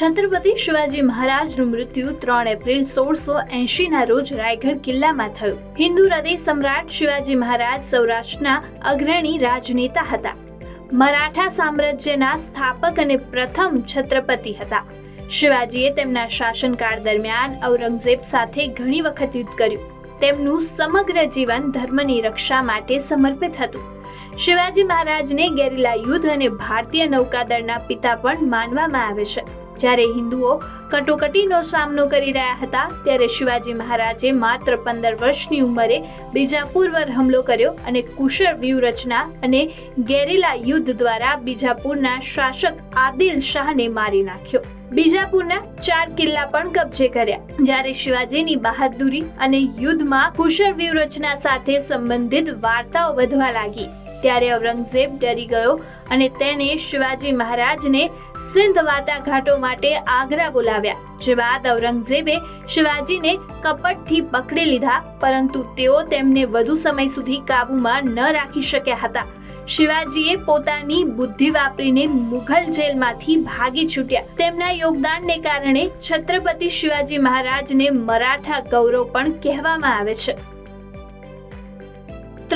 છત્રપતિ શિવાજી મહારાજનું મૃત્યુ ત્રણ એપ્રિલ સોળસો એંશીના રોજ રાયગઢ કિલ્લામાં થયું. હિન્દુ હૃદય સમ્રાટ શિવાજી મહારાજ સૌરાષ્ટ્રના અગ્રણી રાજનેતા હતા. મરાઠા સામ્રાજ્યના સ્થાપક અને પ્રથમ છત્રપતિ હતા. શિવાજીએ તેમના શાસનકાળ દરમિયાન ઔરંગઝેબ સાથે ઘણી વખત યુદ્ધ કર્યું. તેમનું સમગ્ર જીવન ધર્મની રક્ષા માટે સમર્પિત હતું. શિવાજી મહારાજને ગેરિલા યુદ્ધ અને ભારતીય નૌકાદળના પિતા પણ માનવામાં આવે છે. જ્યારે હિન્દુઓ કટોકટીનો સામનો કરી રહ્યા હતા, ત્યારે શિવાજી મહારાજે માત્ર પંદર વર્ષની ઉંમરે બીજાપુર પર હુમલો કર્યો અને કુશળ વ્યૂહરચના અને ગેરિલા યુદ્ધ દ્વારા બીજાપુરના શાસક આદિલ શાહને મારી નાખ્યો. બીજાપુરના ચાર કિલ્લા પણ કબજે કર્યા. જ્યારે શિવાજીની બહાદુરી અને યુદ્ધમાં કુશળ વ્યૂહરચના સાથે સંબંધિત વાર્તાઓ વધવા લાગી. ત્યારે ઔરંગઝેબ ડરી ગયો અને તેને શિવાજી મહારાજને સિંધ વાટાઘાટો માટે આગ્રા બોલાવ્યા. જે બાદ ઔરંગઝેબે શિવાજીને કપટથી પકડી લીધા, પરંતુ તેઓ તેમને વધુ સમય સુધી કાબૂમાં ન રાખી શક્યા હતા. શિવાજીએ પોતાની બુદ્ધિ વાપરીને મુઘલ જેલમાંથી ભાગી છૂટ્યા. તેમના યોગદાનને કારણે છત્રપતિ શિવાજી મહારાજને મરાઠા ગૌરવ પણ કહેવામાં આવે છે.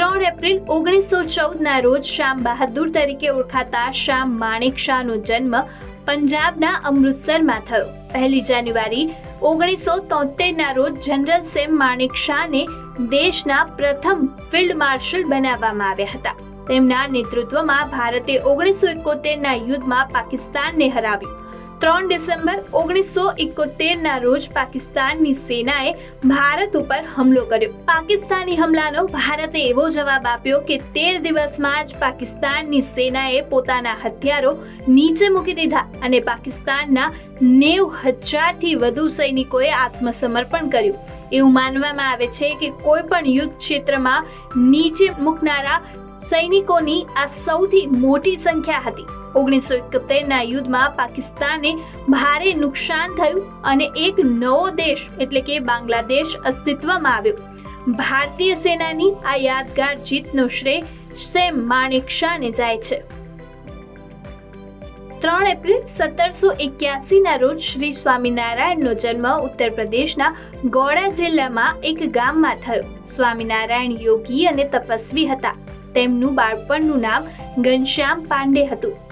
ત્રણ એપ્રિલ ઓગણીસો ચૌદના રોજ શામ બહાદુર તરીકે ઓળખાતા શ્યામ માણેક શાહનો જન્મ પંજાબના અમૃતસરમાં થયો. પહેલી જાન્યુઆરી ઓગણીસો તોતેરના રોજ જનરલ સેમ માણેક શાહને દેશના પ્રથમ ફિલ્ડ માર્શલ બનાવવામાં આવ્યા હતા. તેમના નેતૃત્વમાં ભારતે ઓગણીસો એકોતેરના યુદ્ધમાં પાકિસ્તાનને હરાવ્યું. ત્રણ ડિસેમ્બર ઓગણીસો એકોતેરના રોજ પાકિસ્તાનની સેનાએ ભારત ઉપર હુમલો કર્યો. પાકિસ્તાની હમલાનો ભારતે એવો જવાબ આપ્યો કે તેર દિવસમાં જ પાકિસ્તાનની સેનાએ પોતાના હથિયારો નીચે મૂકી દીધા અને પાકિસ્તાનના નેવ હજારથી વધુ સૈનિકોએ આત્મસમર્પણ કર્યું. એવું માનવામાં આવે છે કે કોઈ પણ યુદ્ધ ક્ષેત્રમાં નીચે મૂકનારા સૈનિકોની આ સૌથી મોટી સંખ્યા હતી. ઓગણીસો એકોતેરના યુદ્ધમાં પાકિસ્તાને ભારે નુકસાન થયું અને એક નવો દેશ એટલે કે બાંગ્લાદેશ અસ્તિત્વમાં આવ્યો. ભારતીય સેનાની આ યાદગાર જીતનો શ્રેય સેમ માણેક શાહને જાય છે. ત્રણ એપ્રિલ સત્તરસો એક્યાસીના રોજ શ્રી સ્વામિનારાયણનો જન્મ ઉત્તર પ્રદેશના ગોડા જિલ્લામાં એક ગામમાં થયો. સ્વામિનારાયણ યોગી અને તપસ્વી હતા. તેમનું બાળપણનું નામ ઘનશ્યામ પાંડે હતું.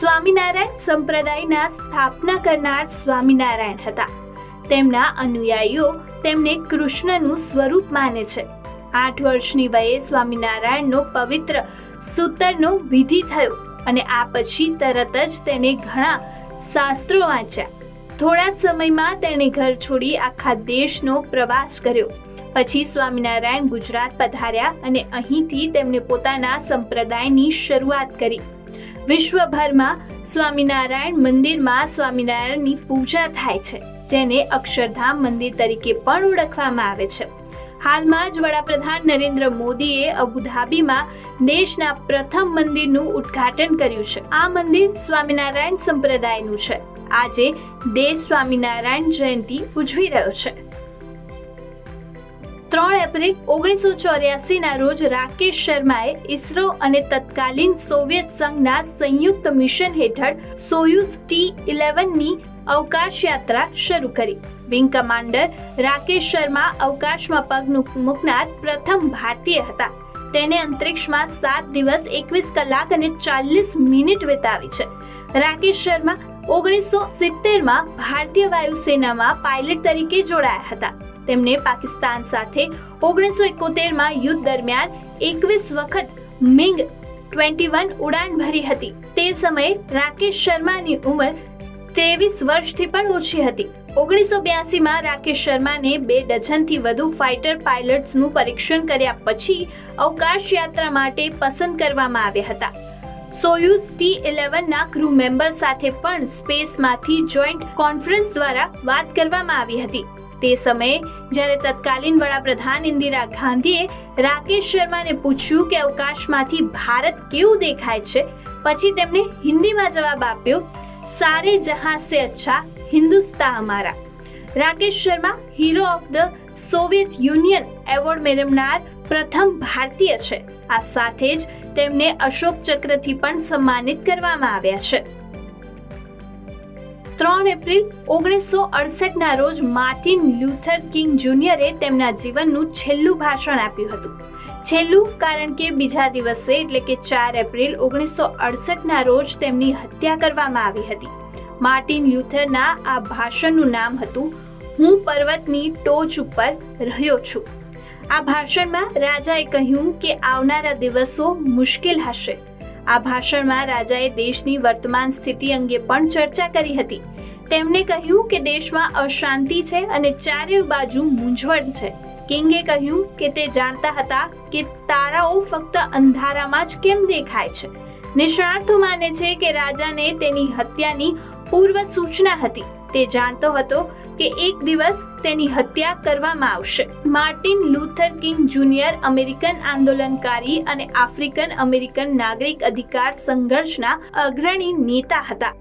સ્વામિનારાયણ સંપ્રદાયના સ્થાપના કરનાર સ્વામિનારાયણ હતા. તેમના અનુયાયીઓ તેમને કૃષ્ણનું સ્વરૂપ માને છે. આઠ વર્ષની વયે સ્વામિનારાયણનો પવિત્ર સૂતરનો વિધિ થયો અને આ પછી તરત જ તેને ઘણા શાસ્ત્રો વાંચ્યા. થોડા જ સમયમાં તેણે ઘર છોડી આખા દેશનો પ્રવાસ કર્યો. પછી સ્વામિનારાયણ ગુજરાત પધાર્યા અને અહીંથી તેમણે પોતાના સંપ્રદાયની શરૂઆત કરી. વિશ્વભરમાં સ્વામિનારાયણ મંદિરમાં સ્વામિનારાયણની પૂજા થાય છે, જેને અક્ષરધામ મંદિર તરીકે પણ ઓળખવામાં આવે છે. હાલમાં જ વડાપ્રધાન નરેન્દ્ર મોદીએ અબુધાબીમાં દેશના પ્રથમ મંદિરનું ઉદ્ઘાટન કર્યું છે. આ મંદિર સ્વામિનારાયણ સંપ્રદાયનું છે. આજે દેશ સ્વામિનારાયણ જયંતિ ઉજવી રહ્યો છે. ત્રણ એપ્રિલ ઓગણીસો ચોર્યાસીના રોજ રાકેશ શર્માએ ઇસરો અને તત્કાલીન સોવિયત સંઘના સંયુક્ત મિશન હેઠળ સોયુઝ ટી ઇલેવનની અવકાશ યાત્રા શરૂ કરી. વિંગ કમાન્ડર રાકેશ શર્મા અવકાશમાં પગ મૂકનાર પ્રથમ ભારતીય હતા. તેને અંતરિક્ષમાં સાત દિવસ એકવીસ કલાક અને ચાલીસ મિનિટ વિતાવી છે. રાકેશ શર્મા ઓગણીસો સિત્તેરમાં ભારતીય વાયુસેનામાં પાયલટ તરીકે જોડાયા હતા. તેમણે પાકિસ્તાન સાથે ઓગણીસો એકોતેરમાં યુદ્ધ દરમિયાન એકવીસ વખત મિંગ ટ્વેન્ટી વન ઉડાન ભરી હતી. તે સમયે રાકેશ શર્માની ઉંમર ત્રેવીસ વર્ષથી પણ ઓછી હતી. ઓગણીસો બ્યાસીમાં રાકેશ શર્માને બે ડઝનથી વધુ ફાઇટર પાયલટ્સનું પરીક્ષણ કર્યા પછી અવકાશ યાત્રા માટે પસંદ કરવામાં આવ્યા હતા. સોયુઝ ટી ઇલેવનના ક્રૂ મેમ્બર સાથે પણ સ્પેસમાંથી જોઈન્ટ કોન્ફરન્સ દ્વારા વાત કરવામાં આવી હતી. તે સમયે જ્યારે તત્કાલીન વડાપ્રધાન ઇન્દિરા ગાંધીએ રાકેશ શર્માને પૂછ્યું કે અવકાશમાંથી ભારત કેવું દેખાય છે, પછી તેમણે હિન્દીમાં જવાબ આપ્યો, સારે જહાં સે અચ્છા હિન્દુસ્તા અમારા. Rakesh Sharma, hero of the Soviet Union award મેળવનાર પ્રથમ ભારતીય છે. આ સાથે જ તેમને અશોક ચક્રથી પણ સન્માનિત કરવામાં આવ્યા છે. ત્રણ એપ્રિલ ઓગણીસો અડસઠના રોજ માર્ટિન લ્યુથર કિંગ જુનિયરે તેમના જીવનનું છેલ્લું ભાષણ આપ્યું હતું. છેલ્લું કારણ કે બીજા દિવસે, એટલે કે ચાર એપ્રિલ ઓગણીસો અડસઠના રોજ તેમની હત્યા કરવામાં આવી હતી. માર્ટિન લ્યુથરના આ ભાષણનું નામ હતું, હું પર્વતની ટોચ ઉપર રહ્યો છું. આ ભાષણમાં રાજાએ કહ્યું કે આવનારા દિવસો મુશ્કેલ હશે. આ ભાષણમાં રાજાએ દેશની વર્તમાન સ્થિતિ અંગે પણ ચર્ચા કરી હતી. તેમણે કહ્યું કે દેશમાં અશાંતિ છે અને ચારે બાજુ મૂંઝવણ છે. કિંગે કહ્યું કે તે જાણતા હતા કે તારાઓ ફક્ત અંધારામાં જ કેમ દેખાય છે. નિષ્ણાતો માને છે કે રાજાને તેની હત્યાની પૂર્વ સૂચના હતી. તે જાણતો હતો કે એક દિવસ તેની હત્યા કરવામાં આવશે. Martin Luther King Junior American આંદોલનકારી અને આફ્રિકન અમેરિકન નાગરિક અધિકાર સંઘર્ષના અગ્રણી નેતા હતા.